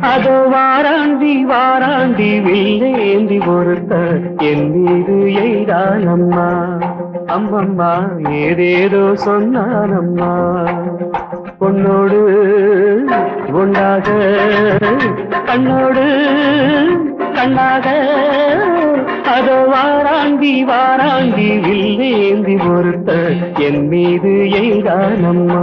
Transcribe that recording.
அதோ வாராண்டி வாராண்டி வில்லேந்தி பொறுத்த என் மீது எய்தானம்மா. அம்மம்மா ஏதேதோ சொன்னான் அம்மா பொன்னோடு உண்டாக கண்ணோடு கண்ணாக. அதோ வாராண்டி வாராண்டி வில்லேந்தி பொறுத்த என் மீது எய்தானம்மா.